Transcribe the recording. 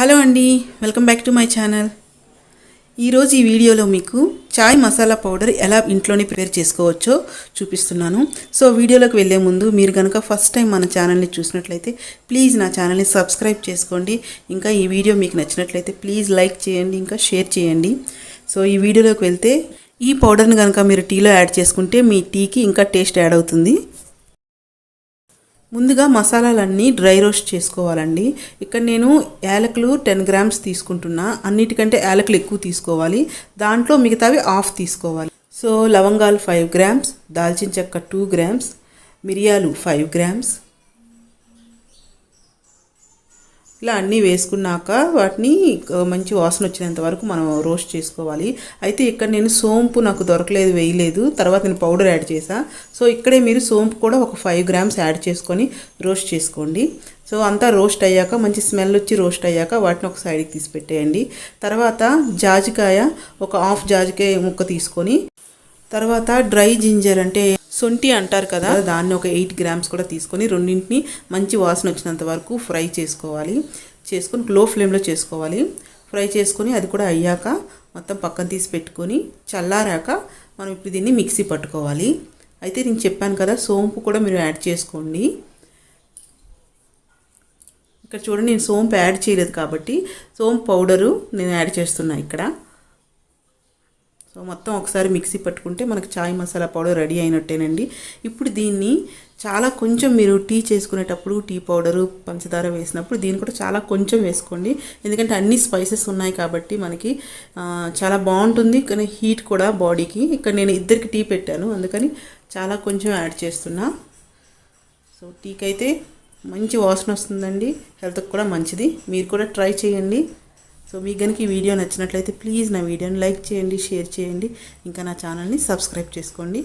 Hello అండి welcome back to my channel. ఈరోజు ఈ వీడియోలో మీకు చాయ్ మసాలా పౌడర్ ఎలా ఇంట్లోనే ప్రిపేర్ చేసుకోవచ్చో చూపిస్తున్నాను. సో వీడియోలోకి వెళ్ళే ముందు మీరు కనుక ఫస్ట్ టైం మన ఛానల్ని చూసినట్లయితే ప్లీజ్ నా ఛానల్ని సబ్స్క్రైబ్ చేసుకోండి. ఇంకా ఈ వీడియో మీకు నచ్చినట్లయితే ప్లీజ్ లైక్ చేయండి ఇంకా షేర్ చేయండి. సో ఈ వీడియోలోకి వెళ్తే ఈ పౌడర్ని కనుక మీరు టీలో యాడ్ చేసుకుంటే మీ టీకి ఇంకా టేస్ట్ యాడ్ అవుతుంది. ముందుగా మసాలాలన్నీ డ్రై రోస్ట్ చేసుకోవాలండి. ఇక్కడ నేను యాలకులు టెన్ గ్రామ్స్ తీసుకుంటున్నా. అన్నిటికంటే యాలకులు ఎక్కువ తీసుకోవాలి. దాంట్లో మిగతావి ఆఫ్ తీసుకోవాలి. సో లవంగాలు ఫైవ్ గ్రామ్స్ దాల్చిన చెక్క టూ గ్రామ్స్ మిరియాలు ఫైవ్ గ్రామ్స్ ఇలా అన్నీ వేసుకున్నాక వాటిని మంచి వాసన వచ్చినంత వరకు మనం రోస్ట్ చేసుకోవాలి. అయితే ఇక్కడ నేను సోంపు నాకు దొరకలేదు వేయలేదు. తర్వాత నేను పౌడర్ యాడ్ చేసా సో ఇక్కడే మీరు సోంపు కూడా ఒక ఫైవ్ గ్రామ్స్ యాడ్ చేసుకొని రోస్ట్ చేసుకోండి. సో అంతా రోస్ట్ అయ్యాక మంచి స్మెల్ వచ్చి రోస్ట్ అయ్యాక వాటిని ఒక సైడ్కి తీసి పెట్టేయండి. తర్వాత జాజికాయ ఒక హాఫ్ జాజికాయ ముక్క తీసుకొని తర్వాత డ్రై జింజర్ అంటే సొంటి అంటారు కదా దాన్ని ఒక ఎయిట్ గ్రామ్స్ కూడా తీసుకొని రెండింటిని మంచి వాసన వచ్చినంత వరకు ఫ్రై చేసుకోవాలి. చేసుకొని లో ఫ్లేమ్లో చేసుకోవాలి. ఫ్రై చేసుకొని అది కూడా అయ్యాక మొత్తం పక్కన తీసి పెట్టుకొని చల్లారాక మనం ఇప్పుడు దీన్ని మిక్సీ పట్టుకోవాలి. అయితే నేను చెప్పాను కదా సోంపు కూడా మీరు యాడ్ చేసుకోండి. ఇక్కడ చూడండి నేను సోంపు యాడ్ చేయలేదు కాబట్టి సోంపు పౌడరు నేను యాడ్ చేస్తున్నా ఇక్కడ. సో మొత్తం ఒకసారి మిక్సీ పట్టుకుంటే మనకు చాయ్ మసాలా పౌడర్ రెడీ అయినట్టేనండి. ఇప్పుడు దీన్ని చాలా కొంచెం మీరు టీ చేసుకునేటప్పుడు టీ పౌడరు పంచదార వేసినప్పుడు దీన్ని కూడా చాలా కొంచెం వేసుకోండి. ఎందుకంటే అన్ని స్పైసెస్ ఉన్నాయి కాబట్టి మనకి చాలా బాగుంటుంది. కానీ హీట్ కూడా బాడీకి. ఇక్కడ నేను ఇద్దరికి టీ పెట్టాను. అందుకని చాలా కొంచెం యాడ్ చేస్తున్నా. సో టీకి అయితే మంచి వాసన వస్తుందండి. హెల్త్కి కూడా మంచిది. మీరు కూడా ట్రై చేయండి. సో మీకు కనుక ఈ వీడియో నచ్చినట్లయితే ప్లీజ్ నా వీడియోని లైక్ చేయండి షేర్ చేయండి. ఇంకా నా ఛానల్ని సబ్స్క్రైబ్ చేసుకోండి.